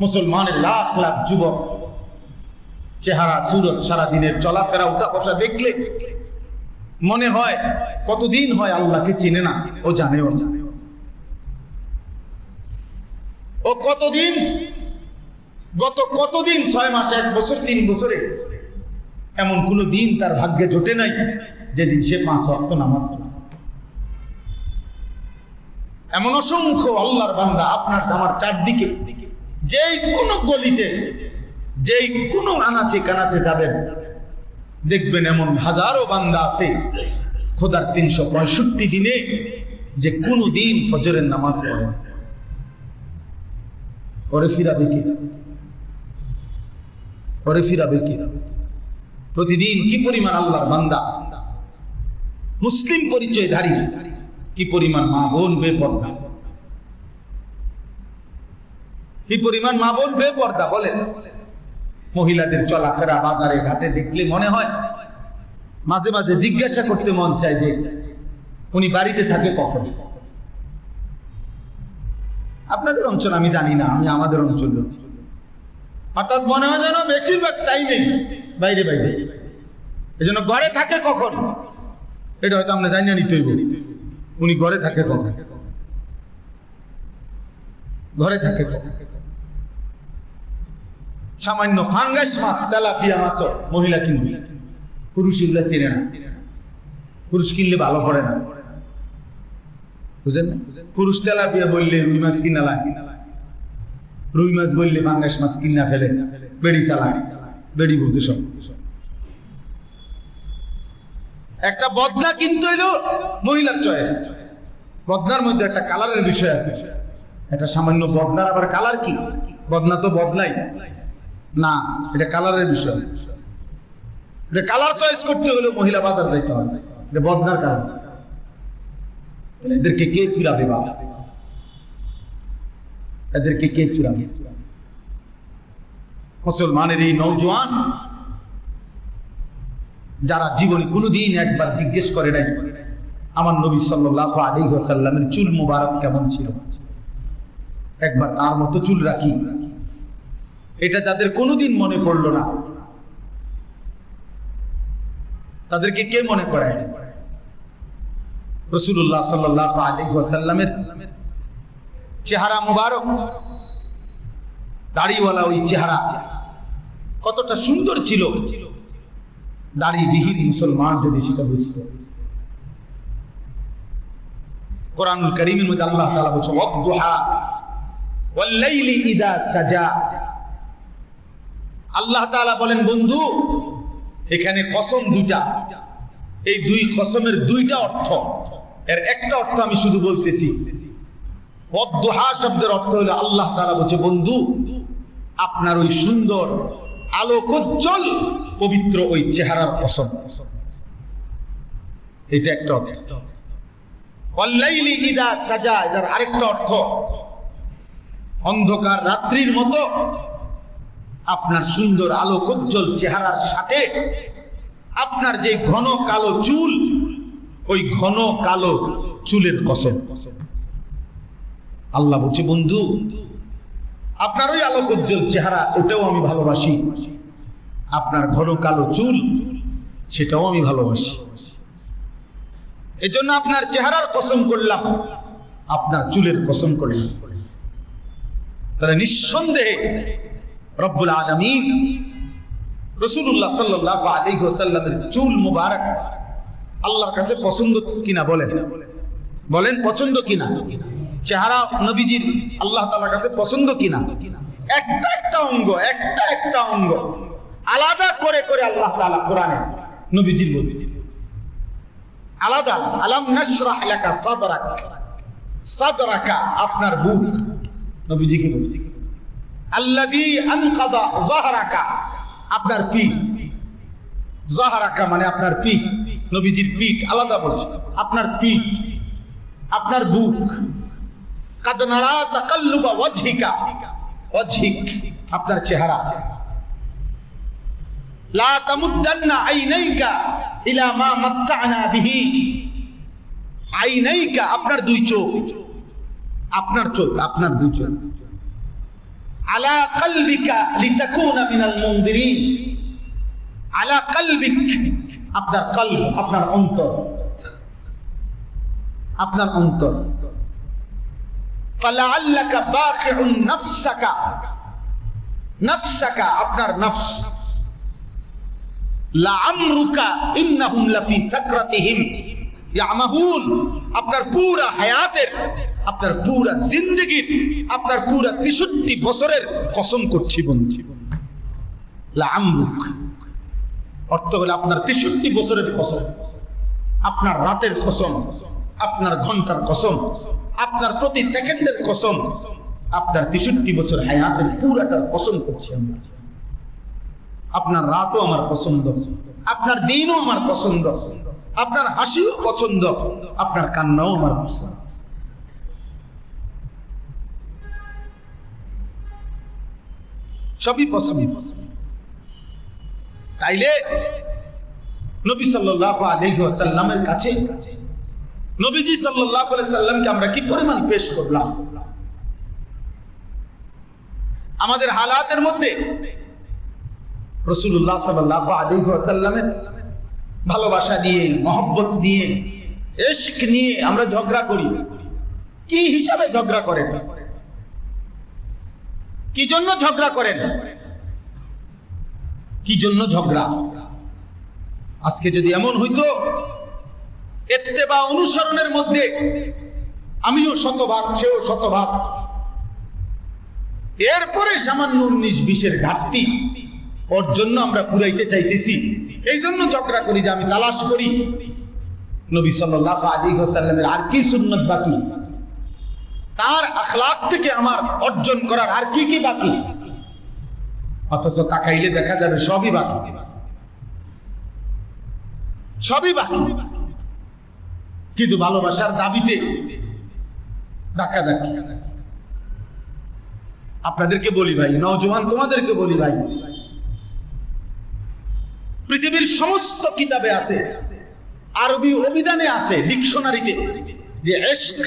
মুসলমানের লাখ লাখ যুবক চেহারা, সুরত, সারা দিনের চলাফেরা উঠা বসা দেখলে মনে হয় কতদিন হয় আল্লাহকে চিনে না, ও জানেও না। ও কতদিন, গত কতদিন, ছয় মাস, এক বছর, তিন বছরে এমন কোনো দিন তার ভাগ্যে জোটে নাই যেদিন সে পাঁচ অক্ত নামাজ এমন অসংখ্য আল্লাহর বান্দা আপনার আমার চারদিকে যেই কোনো গলিতে, যেই কোনো আনাচে কানাচে যাবেন দেখবেন এমন হাজারো বান্দা আছে, খোদার তিনশো পঁয়ষট্টি দিনে যে কোনো দিন ফজরের নামাজ পড়ে। ওরে ফিরাবে কি? ওরে ফিরাবে কি? প্রতিদিন কি পরিমাণ আল্লাহর বান্দা? মুসলিম পরিচয়ধারী কি পরিমাণ মা বোন বেপর্দা? কি পরিমাণ মা বোন বেপর্দা বলেন? মহিলাদের চলাফেরা বাজারে ঘাটে দেখলে মনে হয় মাঝে মাঝে জিজ্ঞাসা করতে মন চায় যে উনি বাড়িতে থাকে কখন? আপনাদের অঞ্চল আমি জানি না, আমি আমাদের অঞ্চল অর্থাৎ মনে হয় যেন বেশিরভাগ টাইমে বাইরে বাইরে। এই জন্য ঘরে থাকে কখন? এটা হয়তো আমরা জানি না, নিতেই বলি উনি ঘরে থাকে কখন? ঘরে থাকে কখন? সামান্য ফাঙ্গাস মাছ, তেলাপিয়া মাছ মহিলা কিনবে। পুরুষ এগুলা চেনে না। পুরুষ কিনলে ভালো করে না। বুঝেন না? পুরুষ তেলাপিয়া বললে রুই মাছ কিনা লাগে। রুই মাছ বললে ফাঙ্গাস মাছ কিনা ফেলে। বেড়ি চালায়। বেড়ি বুঝে সব। একটা বদনা কিনতে হইল মহিলার চয়েস বদনার মধ্যে একটা কালারের বিষয় আছে। একটা সামান্য বদনার আবার কালার কি? বদনা তো বদলাই না, এটা কালারের বিষয় এটা কালার চয়েস করতে হলে মহিলা বাজার যাইতে হবে এটা বদনার কারণ। এদেরকে কে ফিরাবে বাপ? এদেরকে কে ফিরাবে? মুসলমানের এই নৌজওয়ান যারা জীবনে কোনোদিন একবার জিজ্ঞেস করে নাই, আমার নবী সাল্লাহ আলী সাল্লামের চুল মুবারক কেমন ছিল? একবার তার মতো চুল রাখি রাখি। এটা যাদের কোনোদিন মনে পড়ল না। তাদেরকে কে মনে করায়? রসুল্লাহ সাল্লাহ আলী সাল্লামের চেহারা মুবারক। দাড়িওয়ালা ওই চেহারা কতটা সুন্দর ছিল। দাড়িবিহীন মুসলমান যদি সেটা বুঝত। কোরআনুল করিমের মধ্যে আল্লাহ তাআলা বলছে ওয়াল্লাইলি ইদা সাজা। আল্লাহ তাআলা বলেন, বন্ধু, এখানে কসম দুইটা। এই দুই কসমের দুইটা অর্থ। এর একটা অর্থ আমি শুধু বলতেছি। ওয়াদুহা শব্দের অর্থ হলো আল্লাহ তাআলা বলছে, বন্ধু, আপনার ওই সুন্দর, আলোকোজ্জ্বল, পবিত্র ওই চেহারার কসম। এটা একটা অর্থ। অল্লাইলি সাজা, এটার আরেকটা অর্থ। অন্ধকার রাত্রির মতো আপনার সুন্দর আলোকোজ্জ্বল চেহারার সাথে, আপনার যে ঘন কালো চুল, ওই ঘন কালো চুলের কসম। আল্লাহ বলছে, বন্ধু, আপনার ওই আলোকোজ্জ্বল চেহারা, ওটাও আমি ভালোবাসি। আপনার ঘন কালো চুল, সেটাও আমি ভালোবাসি। এজন্য আপনার চেহারার কসম করলাম, আপনার চুলের কসম করলাম। তাহলে নিঃসন্দেহে রব্বুল আলমিন রসুল্লাহ সাল্লাহ আলী সাল্লামের চুল মুবারক আল্লাহর কাছে পছন্দ কিনা বলেন? বলেন, পছন্দ কিনা? চেহারা নবীজির আল্লাহ তালার কাছে পছন্দ কিনা? একটা একটা অঙ্গ, একটা একটা অঙ্গ আলাদা করে করে আল্লাহ তালা কোরআনে নবীজির বলছে। আলাদা, আলাম নাশরাহ লাকা সাদরাকা সাদরাকা আপনার বুক, নবীজিকে বলছে। যাহরাকা, আপনার পিঠ। মানে আপনার পিঠ, নবীজির পিঠ, আলাদা বলছে। আপনার পিঠ, আপনার বুক। আপনার চেহারা। লা তামুদ্দান্না ইলা আপনার দুই চোখ। আপনার চোখ, আপনার দুই চোখ। আলা কলবিকা লিতাকুনা মিনাল মুনদিরিন আলা কলবিক আপনার কলব আপনার অন্তর আপনার অন্তর ফালাআল্লাকা বাখিউন নাফসাকা নাফসাকা আপনার নফস লাআমরুকা ইন্নাহুম লাফি সাকরাতিহিম ইয়ামাহুন আপনার পুরা হায়াতের আপনার পুরা জিন্দেগির আপনার পুরা 63 বছরের কসম করছি বন্ধু। লাআমরুক অর্থ হলো আপনার 63 বছরের কসম। আপনার রাতের কসম, আপনার ঘণ্টার কসম, আপনার প্রতি সেকেন্ডের কসম, আপনার 63 বছর হায়াতের পুরাটার কসম করছি আমরা। আপনার রাতও আমার পছন্দ, আপনার দিনও আমার পছন্দ, আপনার হাসিও পছন্দ, আপনার কান্নাও আমার পছন্দ। সবই পছন্দ। তাইলে নবী সাল্লাল্লাহু আলাইহি ওয়াসাল্লামের কাছে, নবীজি আলাইহি সাল্লামকে আমরা কি পরিমাণ পেশ করলাম? আমাদের হালাতের মধ্যে রসুল্লাহ সাল্লাল্লাহু আলাইহি ওয়াসাল্লামের ভালোবাসা নিয়ে, মহব্বত নিয়ে, এশক নিয়ে আমরা ঝগড়া করি। কি হিসাবে ঝগড়া করেন? কি জন্য ঝগড়া করেন? কি জন্য ঝগড়া? আজকে যদি এমন হইতো এতে এত্তেবা অনুসরণের মধ্যে আমিও শতভাগ, সেও শতভাগ। এরপরে সামান্য উনিশ বিশের ঘাটতি ওর জন্য আমরা পুরাইতে চাইতেছি। এই জন্য ঝগড়া করি যে আমি তালাশ করি। নবী সাল্লাল্লাহু আলাইহি ওয়াসাল্লামের আর কি সুন্নত বাকি? তার আখলাক থেকে আমার অর্জন করার আর কি কি বাকি? অথচ তাকাইলে দেখা যাবে সবই বাকি। সবই বাকি। কিন্তু ভালোবাসার দাবিতে ধাক্কা ধাক্কি আপনাদেরকে বলি ভাই, নওজোয়ান তোমাদেরকে বলি ভাই, পৃথিবীর সমস্ত কিতাবে আছে, আরবি অভিধানে আছে, ডিকশনারিতে, যে এশক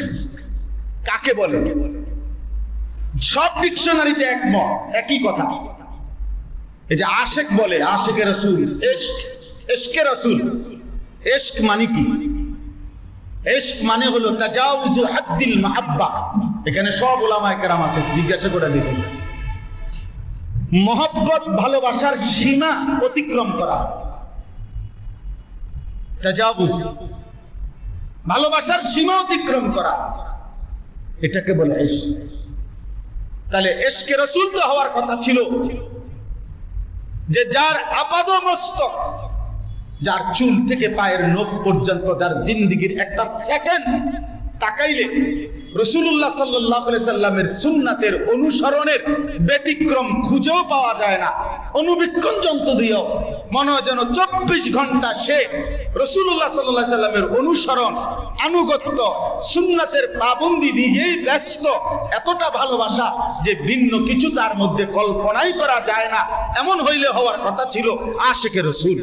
কাকে বলে? সব ডিকশনারিতে একমত, একই কথা। এই যে আশেক বলে, আশেকের রসুল। এশক এশকে রসুল। এশক মানে কি? এশক মানে হলো তাজাউজু হাদ্দিল মাহাব্বা। এখানে সব ওলামায়ে কেরাম আছে, জিজ্ঞাসা করে দেখুন। মহব্বত, ভালোবাসার সীমা অতিক্রম করা। তাজাবুজ ভালোবাসার সীমা অতিক্রম করা। এটাকে বলে এশক তাহলে এশকে রসুল তো হওয়ার কথা ছিল। যে যার আপাদ মস্তক যার চুল থেকে পায়ের নখ পর্যন্ত, যার জিন্দিগির একটা সেকেন্ড তাকাইলে রসুল্লাহ সাল্লাহ সাল্লামের সুন্নাতের অনুসরণের ব্যতিক্রম খুঁজেও পাওয়া যায় না। অনুবীক্ষণ যন্ত্র দিয়েও মনে হয় যেন চব্বিশ ঘণ্টা সে রসুল্লাহ সাল্লাহ সাল্লামের অনুসরণ, আনুগত্য, সুন্নাতের পাবন্দি নিয়েই ব্যস্ত। এতটা ভালোবাসা যে ভিন্ন কিছু তার মধ্যে কল্পনাই করা যায় না। এমন হইলে হওয়ার কথা ছিল আশেকের রসুল।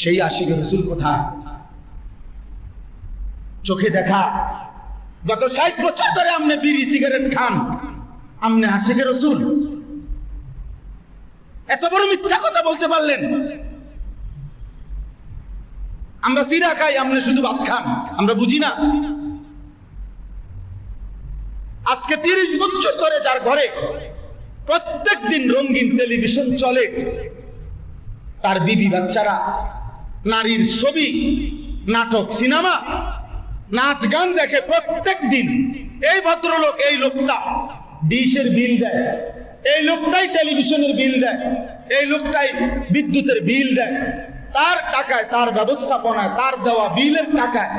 সেই আশিক রসুল কোথায়? চোখে দেখা। গত ষাট বছর ধরে আপনি বিড়ি, সিগারেট খান। আপনি আশিক রসুল। এত বড় মিথ্যা কথা বলতে পারলেন। আমরা সিরা খাই আপনি শুধু ভাত খান। আমরা বুঝি না। আজকে তিরিশ বছর ধরে যার ঘরে প্রত্যেক দিন রঙিন টেলিভিশন চলে, তার বিবি বাচ্চারা, নারীর ছবি, নাটক, সিনেমা, নাচ, গান দেখে প্রত্যেক দিন এই ভদ্রলোক, এই লোকটা ডিশের বিল দেয়। এই লোকটাই টেলিভিশনের বিল দেয়। এই লোকটাই বিদ্যুতের বিল দেয়। তার টাকায়, তার ব্যবস্থাপনায়, তার দেওয়া বিলের টাকায়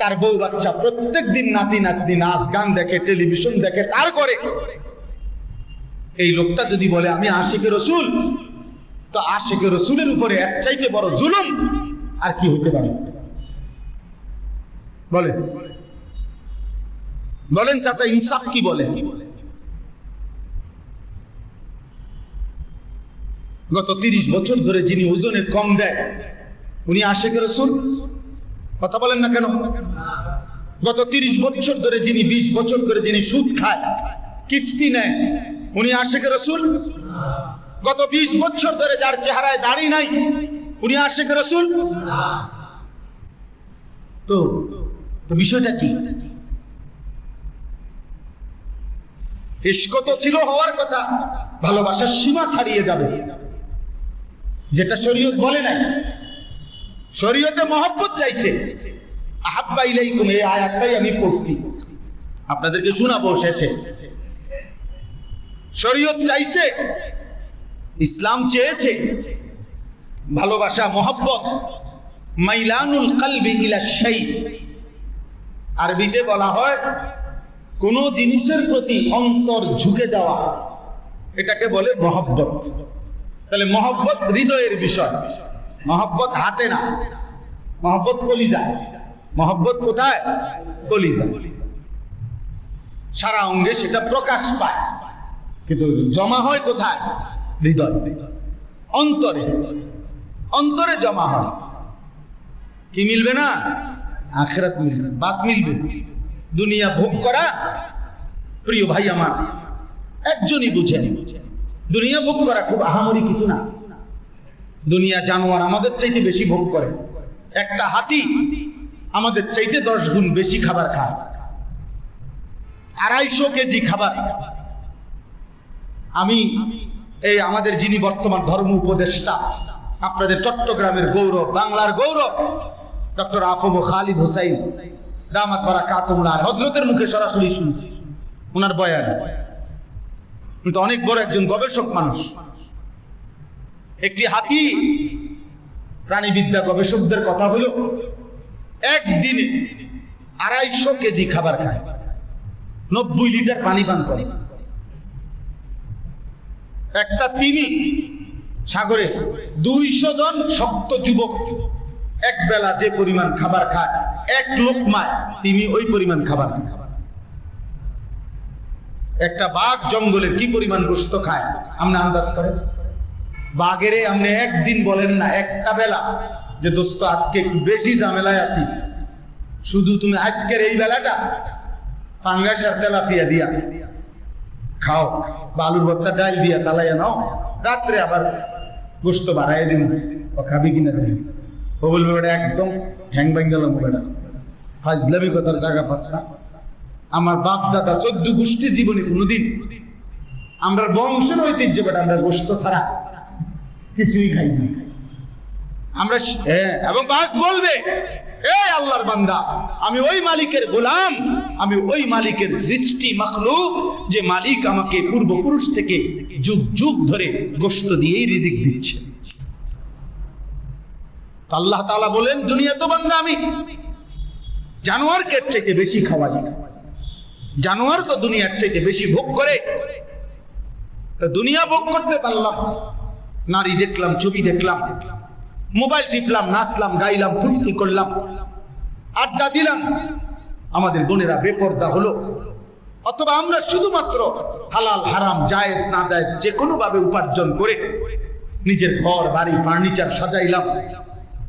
তার বউ বাচ্চা প্রত্যেক দিন নাতি, নাতনি, নাচ, গান দেখে, টেলিভিশন দেখে, তার করে এই লোকটা যদি বলে, আমি আশিকে রসুল, তো আশেকে রসুলের উপরে এক চাইতে বড় জুলুম আর কি হতে পারে? বলে বলেন চাচা, ইনসাফ কি বলে? গত তিরিশ বছর ধরে যিনি ওজনে কম দেয়, উনি আশেকে রসুল? কথা বলেন না কেন? গত তিরিশ বছর ধরে যিনি, বিশ বছর ধরে যিনি সুদ খায়, কিস্তি নেয়, উনি আশেখ রসুল? গত বিশ বছর ধরে যার চেহারায় দাড়ি নাই, উনি আশেখ রসুল? তো তো বিষয়টা কি? ইস্ক ছিল হওয়ার কথা, ভালোবাসার সীমা ছাড়িয়ে যাবে। যেটা শরীয়ত বলে নাই। শরীয়তে মহব্বত চাইছে। আহাব্বা ইলাইকুম, এই আয়াতটাই আমি পড়ছি। আপনাদেরকে শোনাবো শেষে। শরীয়ত চাইছে, ইসলাম চেয়েছে, ভালোবাসা, মহব্বত, মাইলানুল কালবি ইলা শাই। আরবিতে বলা হয়, কোন জিনিসের প্রতি অন্তর ঝুঁকে যাওয়া। এটাকে বলে মহব্বত। তাহলে মহব্বত হৃদয়ের বিষয়। মহব্বত হাতে না। মহব্বত কলিজা। মহব্বত কোথায়? কলিজা। সারা অঙ্গে সেটা প্রকাশ পায়। কিন্তু জমা হয় কোথায়? হৃদয়। অন্তরে। অন্তরে জমা হয়। কি মিলবে না? আখেরাত মিলবে। বাদ মিলবে। দুনিয়া ভোগ করা প্রিয় ভাই আমার। একজনই বুঝেন দুনিয়া ভোগ করা খুব আহামরি কিছু না। দুনিয়া জানোয়ার আমাদের চাইতে বেশি ভোগ করে। একটা হাতি আমাদের চাইতে দশ গুণ বেশি খাবার খায়। আড়াইশো কেজি খাবার। আমি এই আমাদের যিনি বর্তমান ধর্ম উপদেষ্টা, আপনাদের চট্টগ্রামের গৌরব, বাংলার গৌরব, ডক্টর আফম খালিদ হুসাইন রামাত বারা কাতুমলার হজরতের মুখে সরাসরি শুনছি। ওনার বয়ান। উনি তো অনেক বড় একজন গবেষক মানুষ। একটি হাতি প্রাণীবিদ্যা গবেষকদের কথা হলো, একদিনে আড়াইশো কেজি খাবার খায়, নব্বই লিটার পানি পান করে। একটা তিমি সাগরে দুইশো জন শক্ত যুবক এক বেলা যে পরিমাণ খাবার খায়, এক লোকমায় তিনি ওই পরিমাণ খাবার খায়। একটা বাঘ জঙ্গলের কি পরিমাণ গোস্ত খায়? আপনি আন্দাজ করেন। বাঘেরে আপনি একদিন বলেন না, একটা বেলা। যে দোস্ত, আজকে একটু বেশি ঝামেলায় আছি। শুধু তুমি আজকের এই বেলাটা পাঙ্গাস আর তেলাফিয়া দিয়া খাও। বালুর ভর্তা ডাল দিয়া চালাইয়া নাও। রাত্রে আবার গোস্ত বাড়াই দিন ও খাবি কিনা দিন ও বলবে একদম হ্যাং ব্যাং গেলাম বেটা। ফাজলামি কথার জায়গা পাস না। আমার বাপ দাদা চোদ্দ গোষ্ঠী জীবনে কোনোদিন আমরা বংশের ঐতিহ্য বেটা আমরা গোস্ত ছাড়া কিছুই খাই না। আমরা এবং বাঘ বলবে এই আল্লাহর বান্দা, আমি ওই মালিকের গোলাম, আমি ওই মালিকের সৃষ্টি মাখলুক, যে মালিক আমাকে পূর্বপুরুষ থেকে যুগ যুগ ধরে গোস্ত দিয়েই রিজিক দিচ্ছে। আল্লাহ তাআলা বলেন দুনিয়া তো বান্দা আমি জানোয়ারকে এর চাইতে বেশি খাওয়াই। জানোয়ার তো দুনিয়ার চাইতে বেশি ভোগ করে। তো দুনিয়া ভোগ করতে পারলাম। নারী দেখলাম, ছবি দেখলাম, মোবাইল টিপলাম, নাচলাম, গাইলাম, ফুর্তি করলাম, আড্ডা দিলাম। আমাদের বোনেরা বেপর্দা হলো। অথবা আমরা শুধুমাত্র হালাল, হারাম, জায়েজ, না জায়েজ যে কোনো ভাবে উপার্জন করে নিজের ঘর, বাড়ি, ফার্নিচার সাজাইলাম।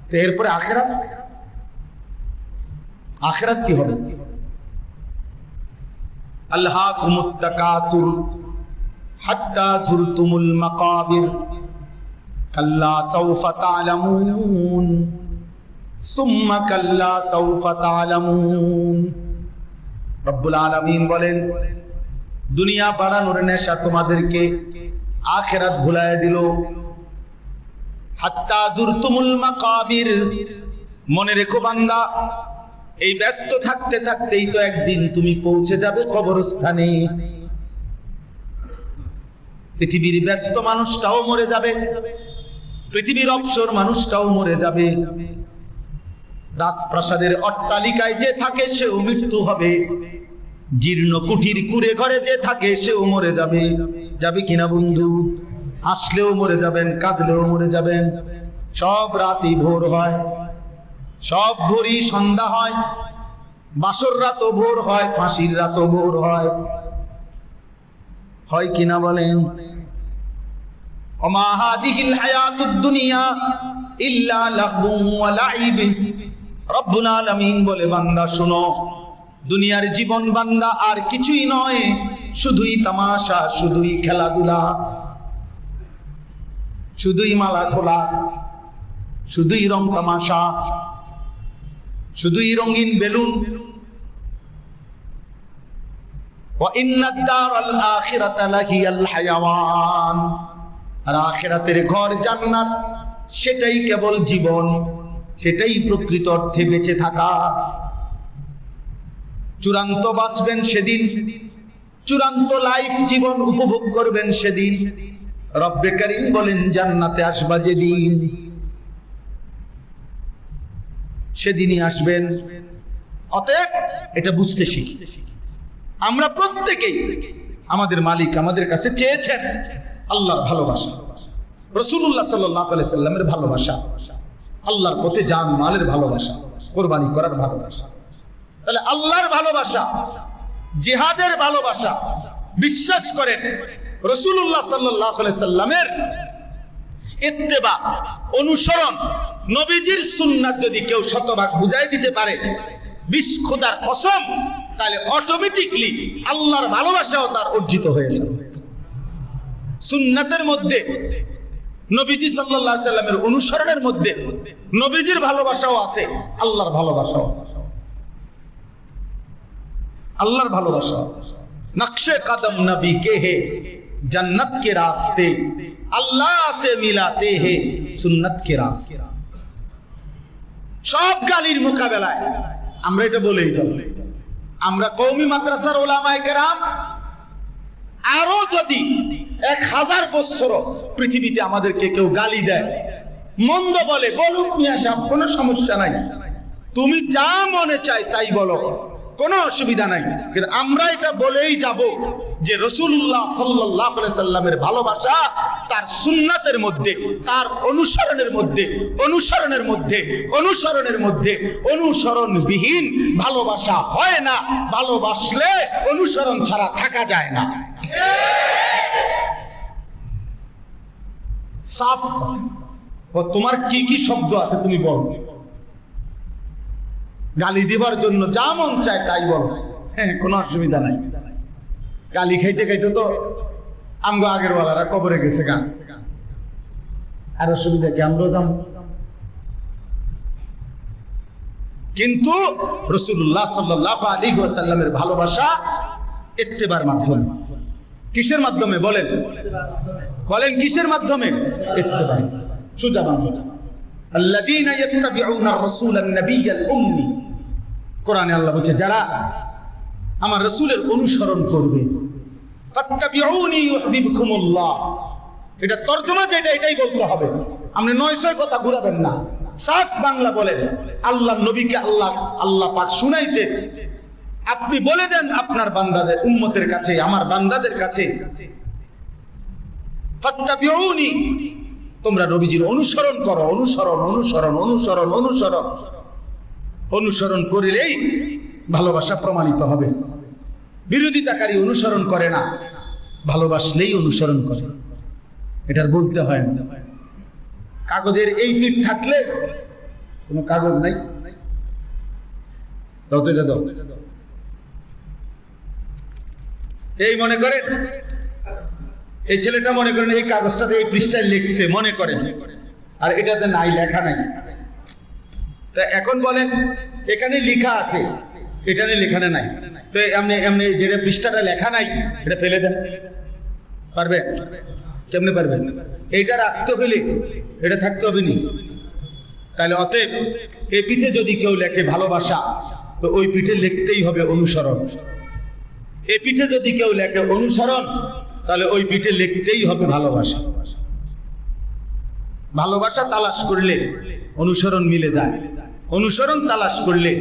তো এরপরে আখেরাত? আখেরাত কি হবে? আল্লাহ কুমুত্তাকাসুর হাত্তা জুরতুমুল মাকাবির, কাল্লা সৌফা তালামুন, সুম্মা কাল্লা সৌফা তালামুন। রব্বুল বলেন, দুনিয়া বাড়ানোর নেশা তোমাদেরকে আখেরাত ভুলায় দিল। হাত্তা জুরতুমুল মাকাবির, মনে রেখো বান্দা এই ব্যস্ত থাকতে থাকতেই তো একদিন তুমি পৌঁছে যাবে কবরস্থানে। পৃথিবীর ব্যস্ত মানুষটাও মরে যাবে, পৃথিবীর অবসর মানুষটাও মরে যাবে। রাজপ্রাসাদের অট্টালিকায় যে থাকে সেও মৃত্যু হবে। জীর্ণ কুটির কুড়ে ঘরে যে থাকে সেও মরে যাবে। যাবে কিনা বন্ধু? আসলেও মরে যাবেন, কাঁদলেও মরে যাবেন। সব রাতই ভোর হয়। সব ভোরই সন্ধ্যা হয়, বাসর রাত ভোর হয়, ফাঁসির রাত ভোর হয়। কিনা বলেন? অমাহাদিহিল হায়াতুদ বলে, বান্দা, শুনো, দুনিয়ার জীবন বান্দা আর কিছুই নয়, শুধুই তামাশা, শুধুই খেলাধুলা, শুধুই মালা ঠোলা শুধুই রং তামাশা শুধুই রঙিন বেলুন। আর সেটাই কেবল জীবন, সেটাই প্রকৃত অর্থে বেঁচে থাকা। চূড়ান্ত বাঁচবেন সেদিন, চূড়ান্ত লাইফ জীবন উপভোগ করবেন সেদিন। রব্বে করিম বলেন, জান্নাতে আসবা যেদিন। সেদিনই আসবেন। অতএব এটা বুঝতে শিখি। আমরা প্রত্যেকেই আমাদের মালিক আমাদের কাছে চেয়েছেন আল্লাহর ভালোবাসা। রসুল্লাহ সাল্লাহ সাল্লামের ভালোবাসা। আল্লাহর পথে যান মালের ভালোবাসা, কোরবানি করার ভালোবাসা। তাহলে আল্লাহর ভালোবাসা, জেহাদের ভালোবাসা, বিশ্বাস করেন রসুল্লাহ সাল্লাহ সাল্লামের ইত্তেবা, অনুসরণ। নবীজির সুন্নাত যদি কেউ শতভাগ বুঝাই দিতে পারে, বিশ খোদার কসম, তাহলে অটোমেটিকলি আল্লাহর ভালোবাসাও তার অর্জিত হয়ে যাবে। সুন্নাতের মধ্যে, নবীজি আলাইহি সাল্লামের অনুসরণের মধ্যে নবীজির ভালোবাসাও আছে, আল্লাহর ভালোবাসাও আল্লাহর ভালোবাসা আছে। নকশে কদম নবী কে হে? जन्नत के रास्ते अल्लाह से मिलाते हैं सुन्नत के रास्ते সব গালির মোকাবেলায় আমরা এটা বলেই যাব আমরা কৌমি মাদ্রাসার ওলামায়ে কেরাম আরো যদি এক হাজার বছর পৃথিবীতে আমাদেরকে কেউ গালি দেয় মন্দ বলে বলুক মিয়া সাহেব কোনো সমস্যা নাই তুমি যা মনে চাই তাই বলো কোনো অসুবিধা নাই। কিন্তু আমরা এটা বলেই যাব যে রসুল্লাহ সাল্লাহ সাল্লামের ভালোবাসা তার সুন্নাতের মধ্যে, তার অনুসরণের মধ্যে অনুসরণের মধ্যে অনুসরণের মধ্যে অনুসরণবিহীন ভালোবাসা হয় না। ভালোবাসলে অনুসরণ ছাড়া থাকা যায় না। সাফ তোমার কি কি শব্দ আছে তুমি বলো। গালি দিবার জন্য যা মন চায় তাই বলো হ্যাঁ কোনো অসুবিধা নাই গালি খাইতে খাইতে তো আমগো আগের ওয়ালারা কবরে গেছে গান আর অসুবিধা কি আমরাও যাবো কিন্তু রসুল্লাহ সাল্লাহ আলী সাল্লামের ভালোবাসা ইত্তেবার মাধ্যমে কিসের মাধ্যমে বলেন বলেন কিসের মাধ্যমে ইত্তেবা সোজা বাংলা الذين يتبعون الرسول النبي الأمي কোরআনে আল্লাহ বলছে, যারা আমার রসুলের অনুসরণ করবে এটা তর্জমা যেটা, এটাই বলতে হবে। আপনি নয়শয় কথা ঘুরাবেন না। সাফ বাংলা বলেন, আল্লাহ নবীকে আল্লাহ আল্লাহ পাক শুনাইছে। আপনি বলে দেন আপনার বান্দাদের, উম্মতের কাছে, আমার বান্দাদের কাছে। তোমরা নবীজির অনুসরণ করো, অনুসরণ অনুসরণ অনুসরণ অনুসরণ। অনুসরণ করিলেই ভালোবাসা প্রমাণিত হবে। বিরোধিতাকারী অনুসরণ করে না, ভালোবাসলেই অনুসরণ করে। এটার বলতে হয় না। কাগজের এই পিঠ থাকলে কোনো কাগজ নাই। এই মনে করেন, এই ছেলেটা মনে করেন এই কাগজটাতে এই পৃষ্ঠায় লিখছে, মনে করেন। আর এটাতে নাই, লেখা নাই। তা এখন বলেন, এখানে লেখা আছে। এখানে লেখানে নাই। তো এমনি এমনি যেটা পৃষ্ঠাটা লেখা নাই, এটা ফেলে দেন। পারবে? কেমনে পারবেন এইটা রাখতে হলে এটা থাকতে হবে নি। তাহলে অতএব, এই পিঠে যদি কেউ লেখে ভালোবাসা, তো ওই পিঠে লিখতেই হবে অনুসরণ। এ পিঠে যদি কেউ লেখে অনুসরণ, তাহলে ওই পিঠে লিখতেই হবে ভালোবাসা। ভালোবাসা তালাশ করলে অনুসরণ মিলে যায়। অনুসরণ তালাশ করলে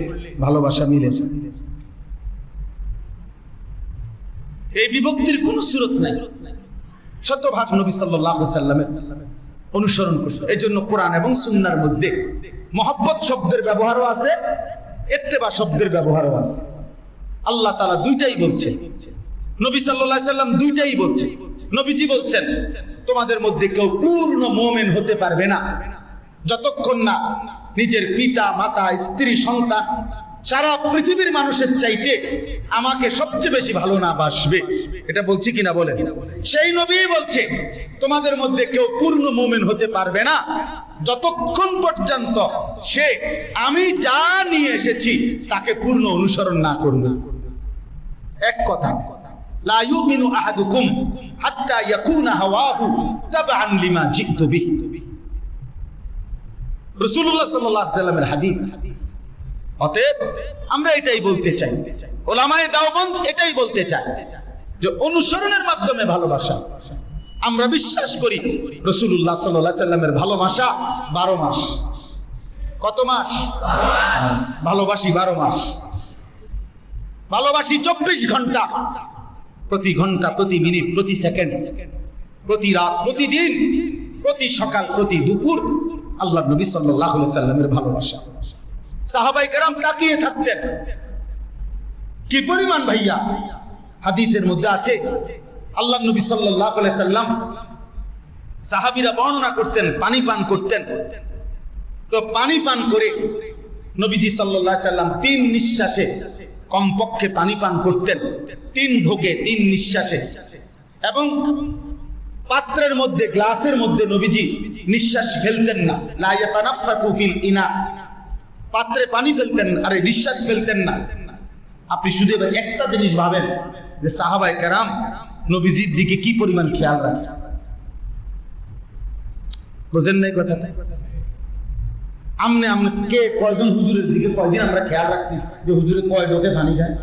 ভালোবাসা মিলে যায়। এই বিভক্তির কোন সুরত নাই। শতভাগ নবী সাল্লাহ সাল্লামের অনুসরণ করছে এই জন্য কোরআন এবং সুন্নার মধ্যে মহব্বত শব্দের ব্যবহারও আছে, এত্তেবা শব্দের ব্যবহারও আছে। আল্লাহ তালা দুইটাই বলছে। নবী সাল্লাহ সাল্লাম দুইটাই বলছে। নবীজি বলছেন, তোমাদের মধ্যে কেউ পূর্ণ মোমেন হতে পারবে না। যতক্ষণ না নিজের পিতা, মাতা, স্ত্রী, সন্তান সারা পৃথিবীর মানুষের চাইতে আমাকে সবচেয়ে বেশি ভালো না বাসবে। এটা বলছি কিনা বলেন? সেই নবী বলছে, তোমাদের মধ্যে কেউ পূর্ণ মুমিন হতে পারবে না। যতক্ষণ পর্যন্ত সে আমি যা নিয়ে এসেছি তাকে পূর্ণ অনুসরণ না করবে। এক কথা, লা ইউমিনু আহাদুকুম হাত্তা ইয়াকুনা হাওয়াহু তাবআন লিমা জিতু বিহি। সাল্লাল্লাহু সাল্লামের হাদিস। অতএব আমরা এটাই বলতে চাই। ওলামায়ে দাওবন্দ এটাই বলতে চাই যে অনুসরণের মাধ্যমে ভালোবাসা। আমরা বিশ্বাস করি সাল্লাল্লাহু সাল্লামের ভালোবাসা 12 মাস। কত মাস? ভালোবাসি 12 মাস। ভালোবাসি চব্বিশ ঘণ্টা। প্রতি ঘণ্টা, প্রতি মিনিট, প্রতি সেকেন্ড, প্রতি রাত, প্রতিদিন, প্রতি সকাল, প্রতি দুপুর আল্লাহ নবী সাল্লাহ সাল্লামের ভালোবাসা। সাহাবাই কেরাম তাকিয়ে থাকতেন। কি পরিমাণ ভাইয়া? হাদিসের মধ্যে আছে, আল্লাহ নবী সাল্লাহ সাল্লাম সাহাবিরা বর্ণনা করছেন, পানি পান করতেন। তো পানি পান করে নবীজি সাল্লাহ সাল্লাম তিন নিঃশ্বাসে কমপক্ষে পানি পান করতেন। তিন ঢোকে তিন নিঃশ্বাসে। এবং পাত্রের মধ্যে, গ্লাসের মধ্যে নবীজি নিঃশ্বাস ফেলতেন না। লা ইয়াতানাফাসু ফিল ইনা। পাত্রে পানি ফেলতেন না, আরে নিঃশ্বাস ফেলতেন না। আপনি শুধু এবার একটা জিনিস ভাবেন, যে সাহাবায়ে কেরাম নবীজির দিকে কি পরিমাণ খেয়াল রাখছে? বোঝেন নাই কথাটা আমনে আমনে কে কয়জন হুজুরের দিকে, কয়দিন আমরা খেয়াল রাখছি যে হুজুরে কয় লোকে পানি খায়?